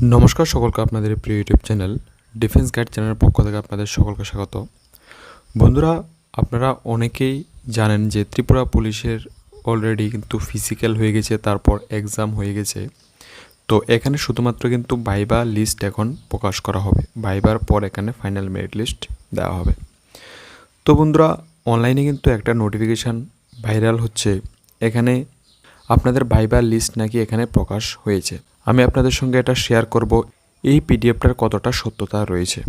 নমস্কার সকলকে আপনাদের প্রিয় ইউটিউব চ্যানেল ডিফেন্স গাইড চ্যানেলের পক্ষ থেকে আপনাদের সকলকে স্বাগত। বন্ধুরা, আপনারা অনেকেই জানেন যে ত্রিপুরা পুলিশের অলরেডি কিন্তু ফিজিক্যাল হয়ে গেছে, তারপর এক্সাম হয়ে গেছে। তো এখানে শুধুমাত্র কিন্তু ভাইবা লিস্ট এখন প্রকাশ করা হবে। ভাইবার পর এখানে ফাইনাল মেরিট লিস্ট দেওয়া হবে। তো বন্ধুরা অনলাইনে কিন্তু একটা নোটিফিকেশান ভাইরাল হচ্ছে। এখানে আপনাদের ভাইবার লিস্ট নাকি এখানে প্রকাশ হয়েছে। আমি আপনাদের সঙ্গে এটা শেয়ার করব, এই পিডিএফটার কতটা সত্যতা রয়েছে।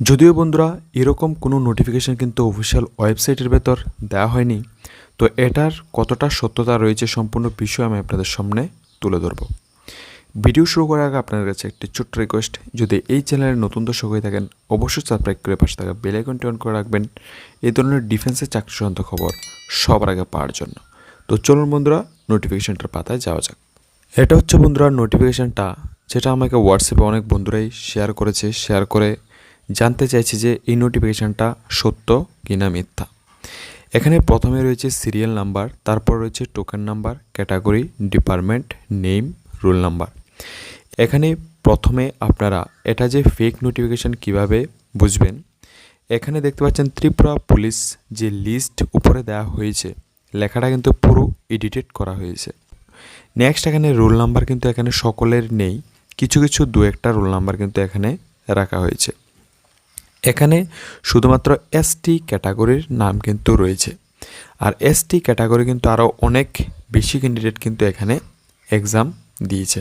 যদিও বন্ধুরা, এরকম কোনো নোটিফিকেশান কিন্তু অফিসিয়াল ওয়েবসাইটের ভেতর দেওয়া হয়নি, তো এটার কতটা সত্যতা রয়েছে সম্পূর্ণ বিষয় আমি আপনাদের সামনে তুলে ধরব। ভিডিও শুরু করার আগে আপনাদের কাছে একটি ছোট্ট রিকোয়েস্ট যদি এই চ্যানেলে নতুন দর্শক হয়ে থাকেন, অবশ্যই সাবস্ক্রাইব করে পাশে থাকা বেল আইকনটি অন করে রাখবেন। এই ধরনের ডিফেন্সের চাকরি খবর সবার আগে পাওয়ার জন্য। তো চলুন বন্ধুরা নোটিফিকেশনটার পাতায় যাওয়া যাক। এটা হচ্ছে বন্ধুরা নোটিফিকেশনটা যেটা আমাকে হোয়াটসঅ্যাপে অনেক বন্ধুরাই শেয়ার করেছে। শেয়ার করে জানতে চাইছে যে এই নোটিফিকেশানটা সত্য কি না মিথ্যা। এখানে প্রথমে রয়েছে সিরিয়াল নাম্বার তারপর রয়েছে token number category department name roll number এখানে প্রথমে আপনারা এটা যে ফেক নোটিফিকেশন কীভাবে বুঝবেন, এখানে দেখতে পাচ্ছেন ত্রিপুরা পুলিশ যে লিস্ট উপরে দেওয়া হয়েছে, লেখাটা কিন্তু পুরো এডিটেড করা হয়েছে। নেক্সট এখানে রোল নাম্বার কিন্তু এখানে সকলের নেই। কিছু কিছু, দু একটা রোল নাম্বার কিন্তু এখানে রাখা হয়েছে। এখানে শুধুমাত্র এসটি ক্যাটাগরির নাম কিন্তু রয়েছে। আর এসটি ক্যাটাগরি কিন্তু আরও অনেক বেশি ক্যান্ডিডেট কিন্তু এখানে এক্সাম দিয়েছে।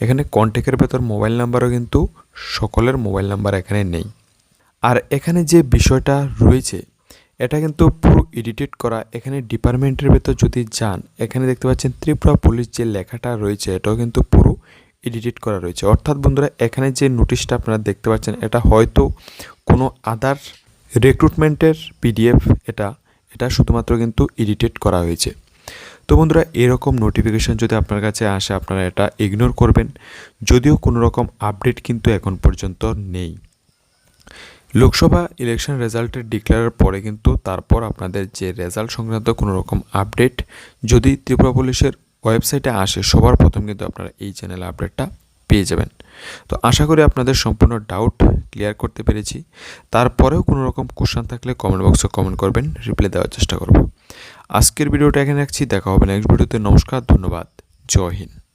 এখানে কন্ট্যাক্টের ভেতর মোবাইল নাম্বারও কিন্তু সকলের মোবাইল নাম্বার এখানে নেই। আর এখানে যে বিষয়টা রয়েছে এটা কিন্তু পুরো এডিটেড করা এখানে ডিপার্টমেন্টের ভেতর যদি যান, এখানে দেখতে পাচ্ছেন ত্রিপুরা পুলিশ যে লেখাটা রয়েছে, এটাও কিন্তু পুরো এডিটেড করা রয়েছে। অর্থাৎ বন্ধুরা, এখানে যে নোটিশটা আপনারা দেখতে পাচ্ছেন, এটা হয়তো কোনো আদার রিক্রুটমেন্টের পিডিএফ এটা এটা শুধুমাত্র কিন্তু এডিটেড করা হয়েছে। তো বন্ধুরা, এরকম নোটিফিকেশান যদি আপনার কাছে আসে, আপনারা এটা ইগনোর করবেন। যদিও কোনো রকম আপডেট কিন্তু এখন পর্যন্ত নেই। লোকসভা ইলেকশন রেজাল্টের ডিক্লেয়ারের পরে কিন্তু তারপর আপনাদের যে রেজাল্ট সংক্রান্ত কোনো রকম আপডেট যদি ত্রিপুরা পুলিশের ওয়েবসাইটে আসে, সবার প্রথম কিন্তু আপনারা এই চ্যানেল আপডেটটা পেয়ে যাবেন। তো আশা করি আপনাদের সম্পূর্ণ ডাউট ক্লিয়ার করতে পেরেছি। তারপরেও কোনো রকম কোশ্চেন থাকলে কমেন্ট বক্সে কমেন্ট করবেন রিপ্লাই দেওয়ার চেষ্টা করব। আজকের ভিডিওটা এখানে রাখছি, দেখা হবে নেক্সট ভিডিওতে। নমস্কার, ধন্যবাদ। জয় হিন্দ।